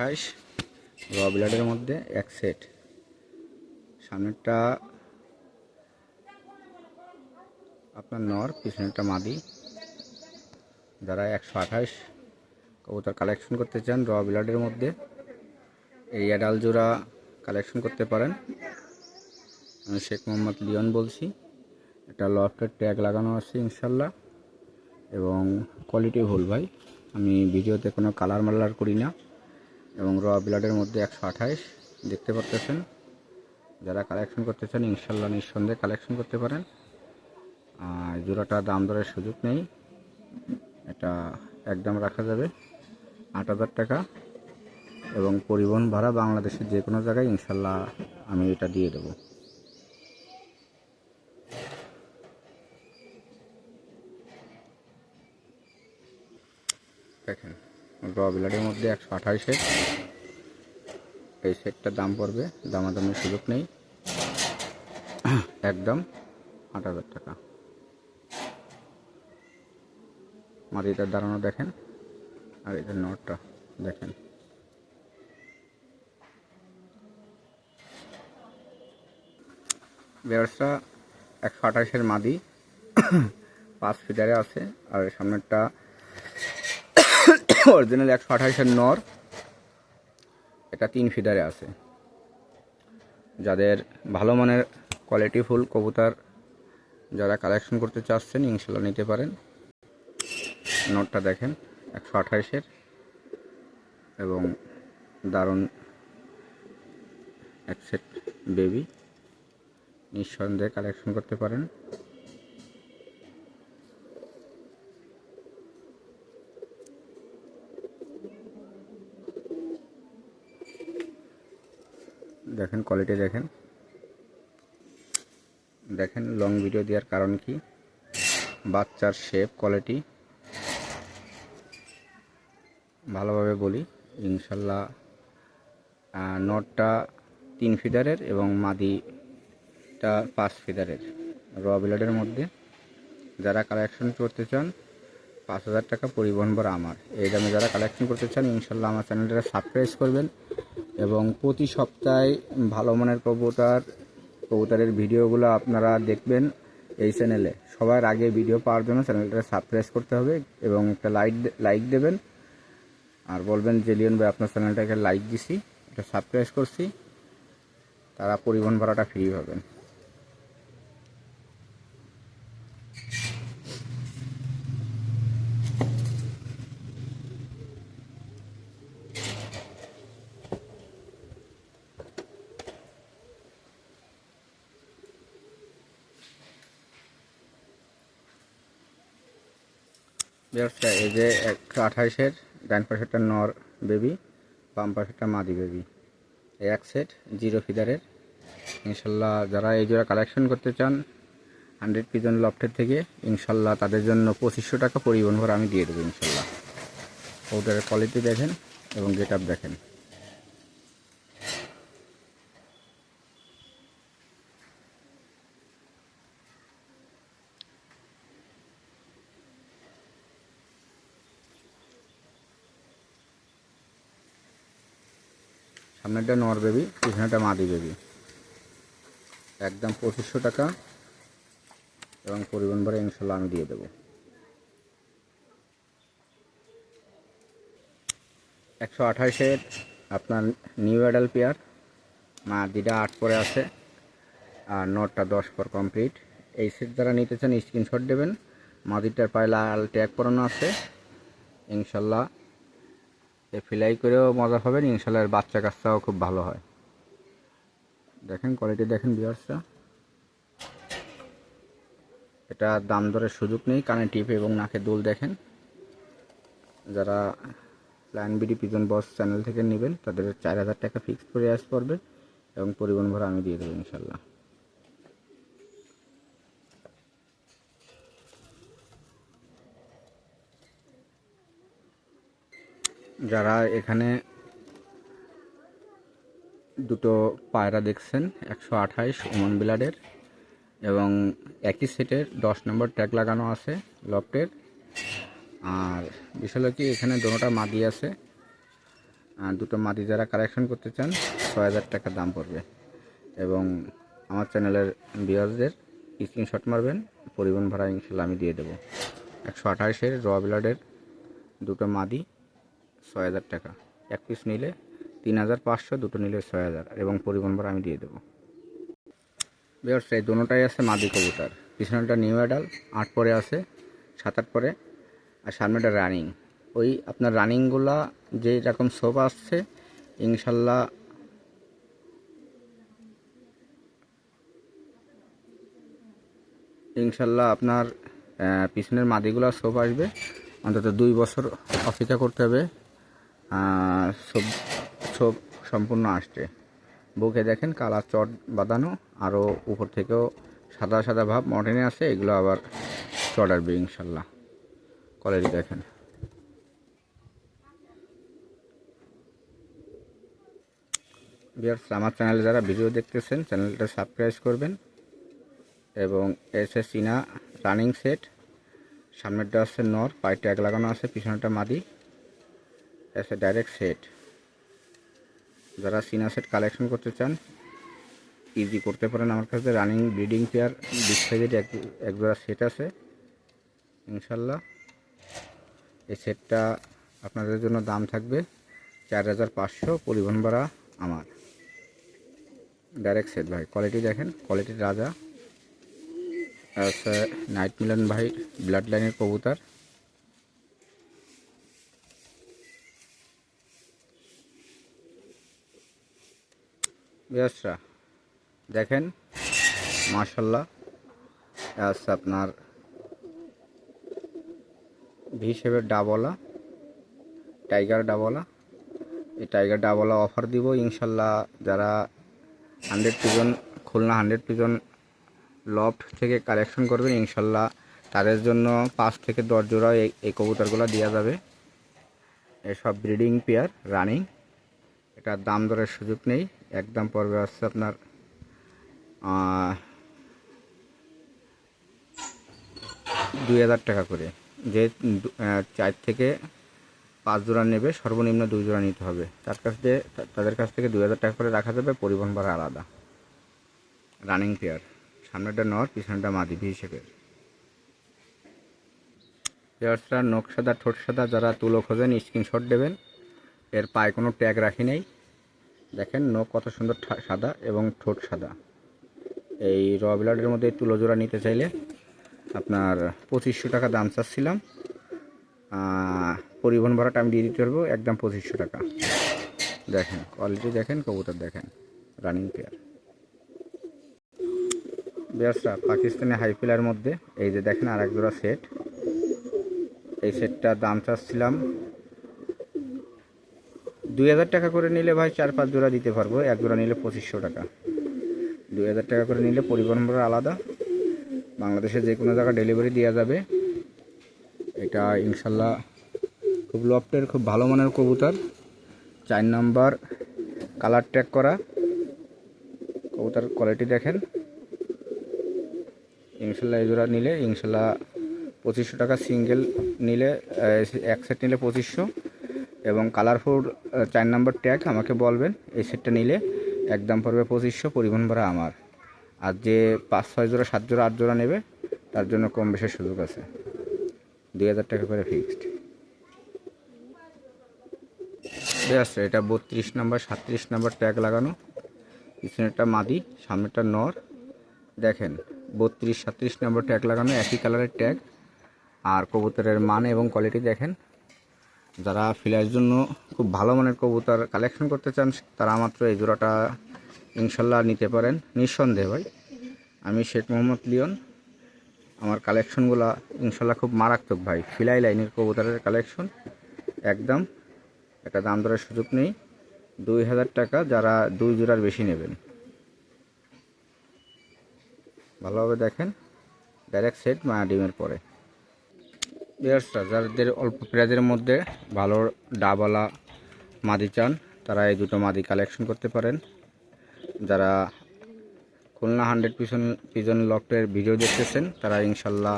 আঠাশ র ব্লাডের মধ্যে এক সেট। সামনেরটা আপনার নর, পিছনেরটা মাদি। যারা একশো আঠাশ কবুতর কালেকশন করতে চান, র ব্লাডের মধ্যে এই অ্যাডাল জোড়া কালেকশন করতে পারেন। আমি শেখ মোহাম্মদ লিওন বলছি। এটা লফটের ট্যাগ লাগানো আছে, ইনশাল্লাহ। এবং কোয়ালিটি ভুল ভাই। আমি ভিডিওতে কোনো কালার মালার করি না। এবং র ব্লাডের মধ্যে একশো আঠাইশ দেখতে পারতেছেন। যারা কালেকশন করতে চান ইনশাল্লাহ নিঃসন্দেহে কালেকশন করতে পারেন। আর জোড়াটা দাম দরের সুযোগ নেই। এটা একদম রাখা যাবে আট হাজার টাকা। এবং পরিবহন ভাড়া বাংলাদেশের যে কোনো জায়গায় ইনশাল্লাহ আমি এটা দিয়ে দেবো। দেখেন। র বিলাটের মধ্যে একশো আঠাইশের এই সেটটার দাম পড়বে, দামাদামির সুযোগ নেই। একদম আট হাজার টাকা। মাটিটার দাঁড়ানো দেখেন, আর এটার নটটা দেখেন। ব্যবসা একশো আঠাশের মাদি। পাঁচ ফিটারে আছে, আর সামনেরটা অরিজিনাল একশো আঠাশের নর। এটা তিন ফিডারে আছে। যাদের ভালো মানের কোয়ালিটি ফুল কবুতর যারা কালেকশন করতে চাচ্ছেন, ইনশাল্লাহ নিতে পারেন। নটটা দেখেন, একশো আঠাশের এবং দারুণ এক সেট বেবি নিঃসন্দেহে কালেকশন করতে পারেন। দেখেন কোয়ালিটি দেখেন। দেখেন লং ভিডিও দেওয়ার কারণ কি? বাচ্চার শেপ কোয়ালিটি ভালোভাবে বলি, ইনশাল্লাহ নটটা তিন ফিদারের এবং মাদিটা পাঁচ ফিদারের র ব্লেডের মধ্যে যারা কালেকশন করতে চান পাঁচ হাজার টাকা পরিবহন ভাড়া আমার। এই দামে যারা কালেকশন করতে চান ইনশাল্লাহ আমার চ্যানেলটা সাবস্ক্রাইব করবেন এবং প্রতি সপ্তাহে ভালো মানের কবুতার, কবুতারের ভিডিওগুলো আপনারা দেখবেন এই চ্যানেলে সবার আগে ভিডিও পাওয়ার জন্য চ্যানেলটা সাবস্ক্রাইব করতে হবে এবং একটা লাইক লাইক দেবেন। আর বলবেন জেলিয়ন ভাই, আপনার চ্যানেলটাকে লাইক দিছি, এটা সাবস্ক্রাইব করছি, তারা পরিবহন ভাড়াটা ফ্রি পাবেন। ব্যবসা এই যে একশো আঠাইশের ডান পাশেরটা নর বেবি, বাম পাশেরটা মাদি বেবি। এক সেট জিরো ফিদারের। ইনশাল্লাহ যারা এই জোড়া কালেকশন করতে চান হান্ড্রেড পিজন লফটের থেকে, ইনশাল্লাহ তাদের জন্য পঁচিশশো টাকা পরিবহন করে আমি দিয়ে দেবো ইনশাল্লাহ। ওটার কোয়ালিটি দেখেন এবং গেট আপ দেখেন। সামনেরটা নর বেবি পিছনেটা মাদি বেবি একদম পঁচিশশো টাকা এবং পরিবহন ভাড়া ইনশাল্লাহ আমি দিয়ে দেবো। একশো আঠাশের আপনার নিউ অ্যাডাল পেয়ার মাদিটা আট পরে আছে, আর নটটা দশ পর কমপ্লিট এই সেট যারা নিতে চান স্ক্রিনশট দেবেন। মাদিটার পায়ে লাল ট্যাগ পরানো আছে। ইনশাল্লাহ ফিলাই করেও মজা পাবেন, ইনশাল্লাহ বাচ্চা কাচ্চাও খুব ভালো হয়। দেখেন কোয়ালিটি দেখেন বিয়ার্সটা এটা দাম দরের সুযোগ নেই, কানে টিপ এবং নাকে দুল দেখেন। যারা line BD pigeon boss channel থেকে নেবেন, তাদের চার হাজার টাকা ফিক্স করে আস পড়বে এবং পরিবহন ভাড়া আমি দিয়ে দেবো ইনশাল্লাহ। যারা এখানে দুটো পায়রা দেখছেন, একশো আঠাইশ ওমান বিলাডের এবং একই সেটের দশ নম্বর ট্যাগ লাগানো আছে লফটের। আর বিষয় কি, এখানে দোনোটা মাদি আছে। আর দুটো মাদি যারা কালেকশন করতে চান, ছয় হাজার টাকা দাম পড়বে। এবং আমার চ্যানেলের বিয়ারদের স্ক্রিনশট মারবেন পরিবহন ভাড়া ইনশাল্লাহ আমি দিয়ে দেবো। একশো আঠাশের র ব্লাডের দুটো মাদি ছয় হাজার টাকা। এক পিস নিলে তিন হাজার পাঁচশো, দুটো নিলে ছয় হাজার এবং পরিবহন ভাড়া আমি দিয়ে দেবো। বিয়ার্স এই দুটোটাই আছে মাদি কবুতর। পিছনেটা নিউ অ্যাডাল আট পরে আছে, সাত আট পরে, আর সামনেটা রানিং ওই আপনার রানিংগুলা যে রকম সোপ আসছে, ইনশাল্লাহ ইনশাল্লাহ আপনার পিছনের মাদিগুলা সোপ আসবে। অন্তত দুই বছর অপেক্ষা করতে হবে। সোপ সোপ সম্পূর্ণ আসছে। বুকে দেখেন কালার চট বাঁধানো আরও উপর থেকেও সাদা সাদা ভাব মডেনে আছে, এগুলো আবার চট আসবে ইনশাল্লাহ। কোয়ালিটি দেখেন। বিয়ার্স আমার চ্যানেলে যারা ভিডিও দেখতেছেন চ্যানেলটা সাবস্ক্রাইব করবেন। এবং এসে চীনা রানিং সেট সামনেরটা আছে নর পায়ে ট্যাগ লাগানো আছে, পিছনেরটা মাদি। এসে ডাইরেক্ট সেট যারা সিনা সেট কালেকশন করতে চান ইজি করতে পারেন আমার কাছে। রানিং ব্রিডিং পেয়ার বিগ সাইজের এক জোড়া সেট আছে। ইনশাল্লাহ এই সেটটা আপনাদের জন্য দাম থাকবে চার হাজার পাঁচশো, পরিবহন ভাড়া আমার। ডাইরেক্ট সেট ভাই কোয়ালিটি দেখেন কোয়ালিটির রাজা। নাইট মিলন ভাই ব্লাড লাইনের কবুতর। বেশরা দেখেন মার্শাল্লাহ আছে আপনার ভি ডাবলা, টাইগার ডাবলা, এই টাইগার ডাবলা অফার দিব ইনশাল্লাহ যারা hundred pigeon Khulna hundred pigeon loft থেকে কালেকশন করবেন ইনশাল্লাহ তাদের জন্য পাঁচ থেকে দশ জোড়া এই এই কবুতরগুলো দেওয়া যাবে। এসব ব্রিডিং পেয়ার, রানিং, এটার দাম দরের সুযোগ নেই। একদম পড়বে আসছে আপনার দুই হাজার টাকা করে। যে চার থেকে পাঁচ জোড়া নেবে, সর্বনিম্ন দুই জোড়া নিতে হবে। তার কাছ থেকে তাদের কাছ থেকে দুই হাজার টাকা করে রাখা যাবে, পরিবহন ভাড়া আলাদা। রানিং পেয়ার সামনেটা নর পিছনেটা মাদিপি হিসেবে পেয়ারসরা নখ সাদা ঠোঁট সাদা যারা তুলো খোঁজেন স্ক্রিনশট দেবেন। এর পায়ে কোনো ট্যাগ রাখি নেই। দেখেন, নখ কত সুন্দর সাদা এবং ঠোঁট সাদা। এই র ব্লাডের মধ্যে তুলো জোড়া নিতে চাইলে আপনার পঁচিশশো টাকা দাম চাচ্ছিলাম। পরিবহন ভাড়াটা আমি দিয়ে দিতে পারব, একদম পঁচিশশো টাকা। দেখেন কোয়ালিটি দেখেন, কবুতর দেখেন রানিং পেয়ার বেয়ারসরা পাকিস্তানি হাইফিলার মধ্যে, এই যে দেখেন আর এক জোড়া সেট এই সেটটার দাম চাচ্ছিলাম দুই হাজার টাকা করে নিলে ভাই চার, পাঁচ জোড়া দিতে পারব। এক জোড়া নিলে পঁচিশশো টাকা। দুই হাজার টাকা করে নিলে পরিবহন ভাড়া আলাদা। বাংলাদেশে যে কোনো জায়গায় ডেলিভারি দেওয়া যাবে। এটা ইনশাল্লাহ খুব লফটের খুব ভালো মানের কবুতর। চার নাম্বার কালার ট্যাগ করা। কবুতর কোয়ালিটি দেখেন। ইনশাল্লাহ জোড়া নিলে, ইনশাল্লাহ পঁচিশশো টাকা সিঙ্গেল নিলে এক সেট নিলে পঁচিশশো। এবং কালারফুল চার নাম্বার ট্যাগ আমাকে বলবেন। এই সেটটা নিলে একদম পড়বে পঁচিশশো, পরিবহন ভাড়া আমার। আর যে পাঁচ, ছয় জোড়া, সাত জোড়া, আট জোড়া নেবে, তার জন্য কম বেশি সুযোগ আছে। দুই হাজার টাকা করে ফিক্সড বেশ, এটা বত্রিশ নাম্বার সাতত্রিশ নাম্বার ট্যাগ লাগানো। পিছনেরটা মাদি, সামনেরটা নর। দেখেন, বত্রিশ সাতত্রিশ নম্বর ট্যাগ লাগানো, একই কালারের ট্যাগ আর কবুতরের মান এবং কোয়ালিটি দেখেন। যারা ফিলার জন্য খুব ভালো মানের কবুতর কালেকশন করতে চান, তারা মাত্র এই জোড়াটা ইনশাল্লাহ নিতে পারেন। নিঃসন্দেহে ভাই। আমি শেখ মোহাম্মদ লিওন। আমার কালেকশনগুলো ইনশাল্লাহ খুব মারাত্মক ভাই। ফিলাই লাইনের কবুতরের কালেকশন একদম। একটা দাম দরের সুযোগ নেই। দুই হাজার টাকা যারা দুই জোড়ার বেশি নেবেন। ভালোভাবে দেখেন। ডাইরেক্ট সেট মায়া ডিমের পরে। বিয়ার্সরা যাদের অল্প প্রাইজের মধ্যে ভালো ডাবালা মাদি চান, তারা এই দুটো মাদি কালেকশন করতে পারেন। যারা খুলনা হান্ড্রেড পিছন, পিজন লকটের ভিডিও দেখতেছেন, তারা ইনশাল্লাহ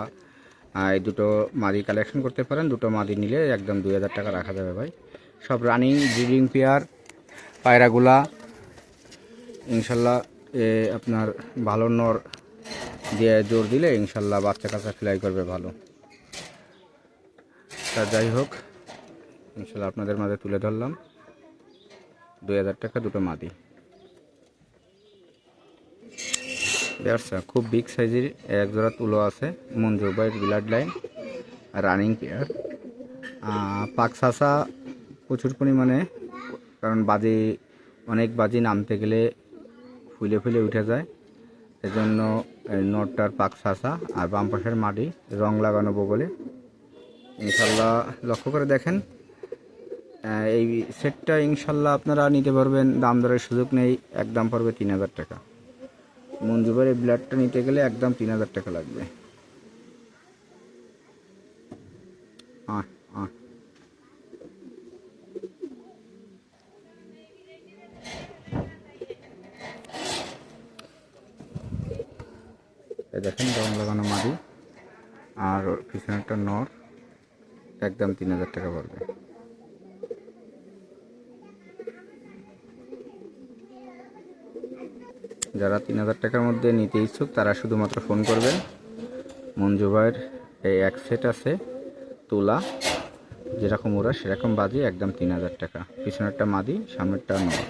এই দুটো মাদি কালেকশন করতে পারেন। দুটো মাদি নিলে একদম দুই হাজার টাকা রাখা যাবে ভাই। সব রানিং, ব্রিডিং পেয়ার, পায়রাগুলা, ইনশাল্লাহ, এ আপনার ভালো নর দিয়ে জোর দিলে ইনশাল্লাহ বাচ্চা কাচ্চা ফ্লাই করবে ভালো। তা যাই হোক, ইনশাল্লাহ আপনাদের মাঝে তুলে ধরলাম। দুই হাজার টাকা, দুটো মাদি। ব্যবসা খুব বিগ সাইজের এক জোড়া তুলো আছে মঞ্জু বাইট ব্লাড লাইন রানিং পেয়ার পাক সাসা প্রচুর পরিমাণে, কারণ বাজি, অনেক বাজি নামতে গেলে ফুলে ফুলে উঠে যায়। এজন্য নটটার পাক সাসা আর বাম পাশের মাটি রং লাগানো বগলে ইনশাল্লাহ লক্ষ্য করে দেখেন। এই সেটটা ইনশাল্লাহ আপনারা নিতে পারবেন। দাম দরের সুযোগ নেই একদম পড়বে তিন হাজার টাকা। মঞ্জুবার এই ব্লাডটা নিতে গেলে একদম তিন হাজার টাকা লাগবে। দেখেন, রং লাগানো মাদি। আর পিছনে একটা নর। একদম তিন হাজার টাকা পড়বে। যারা তিন হাজার টাকার মধ্যে নিতে ইচ্ছুক, তারা শুধুমাত্র ফোন করবেন। মঞ্জু ভাইয়ের এই এক সেট আছে, তুলা। যেরকম ওরা সেরকম বাজি, একদম তিন হাজার টাকা। পিছনেরটা মাদি, সামনেরটা নয়।